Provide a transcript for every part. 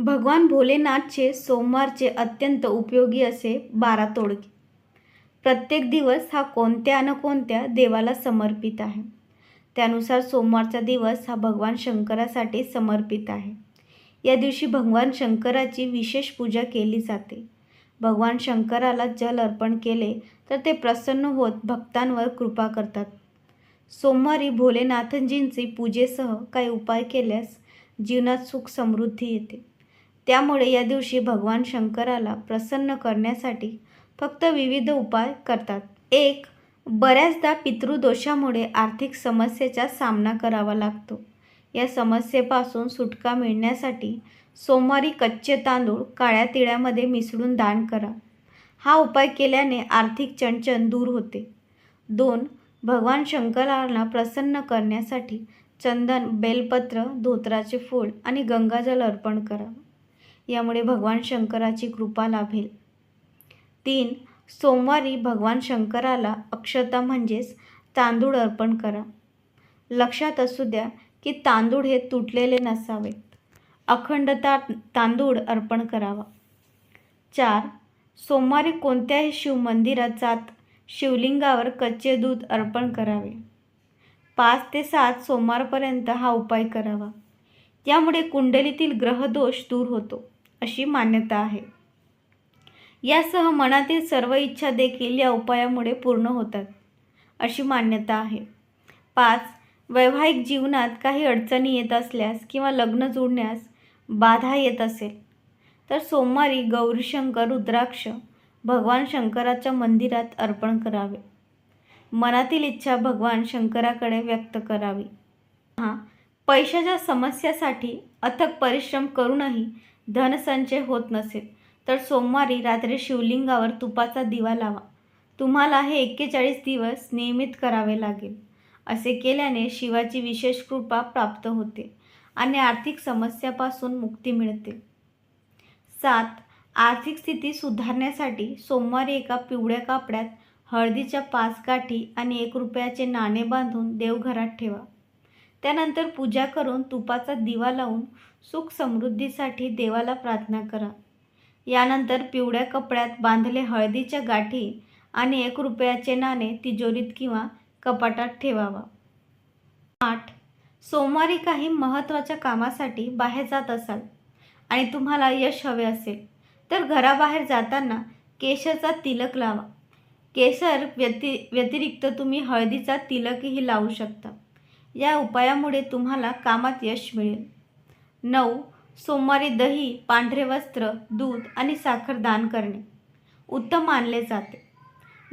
भगवान भोलेनाथचे सोमवारचे अत्यंत उपयोगी असे बारा तोडके प्रत्येक दिवस हा कोणत्या न कोणत्या देवाला समर्पित आहे. त्यानुसार सोमवारचा दिवस हा भगवान शंकरासाठी समर्पित आहे. या दिवशी भगवान शंकराची विशेष पूजा केली जाते. भगवान शंकराला जल अर्पण केले तर ते प्रसन्न होत भक्तांवर कृपा करतात. सोमवारी भोलेनाथजींचे पूजेसह काही उपाय केल्यास जीवनात सुख समृद्धी येते. त्यामुळे या दिवशी भगवान शंकराला प्रसन्न करण्यासाठी फक्त विविध उपाय करतात. एक बऱ्याचदा पितृदोषामुळे आर्थिक समस्येचा सामना करावा लागतो. या समस्येपासून सुटका मिळण्यासाठी सोमवारी कच्चे तांदूळ काळ्या तिळ्यामध्ये मिसळून दान करा. हा उपाय केल्याने आर्थिक चणचण दूर होते. दोन भगवान शंकराला प्रसन्न करण्यासाठी चंदन बेलपत्र धोत्राचे फूल आणि गंगाजल अर्पण करा. यामुळे भगवान शंकराची कृपा लाभेल. तीन सोमवारी भगवान शंकराला अक्षता म्हणजेच तांदूळ अर्पण करा. लक्षात असू द्या की तांदूळ हे तुटलेले नसावेत अखंडता तांदूळ अर्पण करावा. चार सोमवारी कोणत्याही शिवमंदिरात जात शिवलिंगावर कच्चे दूध अर्पण करावे. पाच ते सात सोमवारपर्यंत हा उपाय करावा. यामुळे कुंडलीतील ग्रहदोष दूर होतो. अशी मान्यता आहे. यासह मनातील सर्व इच्छा देखील या उपायामुळे पूर्ण होतात अशी मान्यता आहे. पाच वैवाहिक जीवनात काही अडचणी येत असल्यास किंवा लग्न जुळण्यास बाधा येत असेल तर सोमवारी गौरीशंकर रुद्राक्ष भगवान शंकराच्या मंदिरात अर्पण करावे. मनातील इच्छा भगवान शंकराकडे व्यक्त करावी. हां पैशाच्या समस्यासाठी अथक परिश्रम करूनही धनसंचय होत नसेल तर सोमवारी रात्री शिवलिंगावर तुपाचा दिवा लावा. तुम्हाला हे एक्केचाळीस दिवस नियमित करावे लागेल. असे केल्याने शिवाची विशेष कृपा प्राप्त होते आणि आर्थिक समस्यापासून मुक्ती मिळते. सात आर्थिक स्थिती सुधारण्यासाठी सोमवारी एका पिवळ्या कापड्यात हळदीच्या पाच गाठी आणि एक रुपयाचे नाणे बांधून देवघरात ठेवा. त्यानंतर पूजा करून तुपाचा दिवा लावून सुख समृद्धीसाठी देवाला प्रार्थना करा. यानंतर पिवळ्या कपड्यात बांधले हळदीच्या गाठी आणि एक रुपयाचे नाणे तिजोरीत किंवा कपाटात ठेवावा. आठ सोमवारी काही महत्त्वाच्या कामासाठी बाहेर जात असाल आणि तुम्हाला यश हवे असेल तर घराबाहेर जाताना केशरचा तिलक लावा. केसर व्यति व्यतिरिक्त तुम्ही हळदीचा तिलकही लावू शकता. या उपायामुळे तुम्हाला कामात यश मिळेल. नऊ. सोमवारी दही पांढरे वस्त्र दूध आणि साखर दान करणे. उत्तम मानले जाते.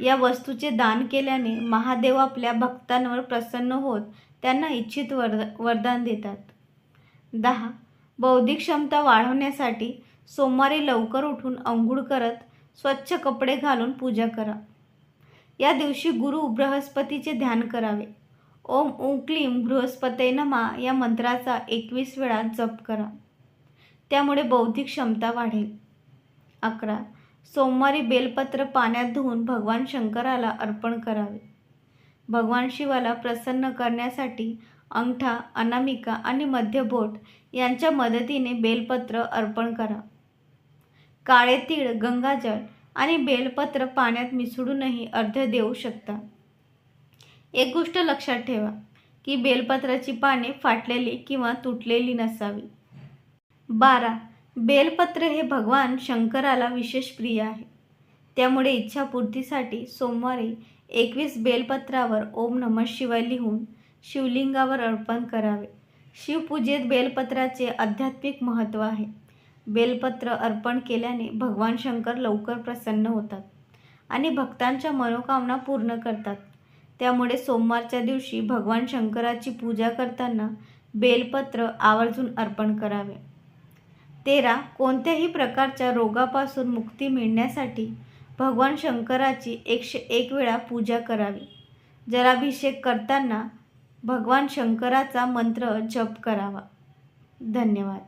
या वस्तूचे दान केल्याने महादेव आपल्या भक्तांवर प्रसन्न होत त्यांना इच्छित वर वरदान देतात. दहा. बौद्धिक क्षमता वाढवण्यासाठी सोमवारी लवकर उठून अंघोळ करत स्वच्छ कपडे घालून पूजा करा. या दिवशी गुरु बृहस्पतीचे ध्यान करावे. ओम ओं क्लीम बृहस्पते नमा या मंत्राचा एकवीस वेळा जप करा. त्यामुळे बौद्धिक क्षमता वाढेल. अकरा. सोमवारी बेलपत्र पाण्यात धुवून भगवान शंकराला अर्पण करावे. भगवान शिवाला प्रसन्न करण्यासाठी अंगठा अनामिका आणि मध्यबोट यांच्या मदतीने बेलपत्र अर्पण करा. काळे तीळ गंगाजळ आणि बेलपत्र पाण्यात मिसळूनही अर्ध देऊ शकता. एक गोष्ट लक्षात ठेवा की बेलपत्राची पाने फाटलेली किंवा तुटलेली नसावी. बारा बेलपत्र हे भगवान शंकराला विशेष प्रिय आहे. त्यामुळे इच्छापूर्तीसाठी सोमवारी एकवीस बेलपत्रावर ओम नम शिवाय लिहून शिवलिंगावर अर्पण करावे. शिवपूजेत बेलपत्राचे आध्यात्मिक महत्त्व आहे. बेलपत्र अर्पण केल्याने भगवान शंकर लवकर प्रसन्न होतात आणि भक्तांच्या मनोकामना पूर्ण करतात. त्यामुळे सोमवारच्या दिवशी भगवान शंकराची पूजा करताना बेलपत्र आवर्जून अर्पण करावे. तेरा कोणत्याही प्रकारच्या रोगापासून मुक्ती मिळण्यासाठी भगवान शंकराची एकशे एक वेळा पूजा करावी. जलाभिषेक करताना भगवान शंकराचा मंत्र जप करावा. धन्यवाद.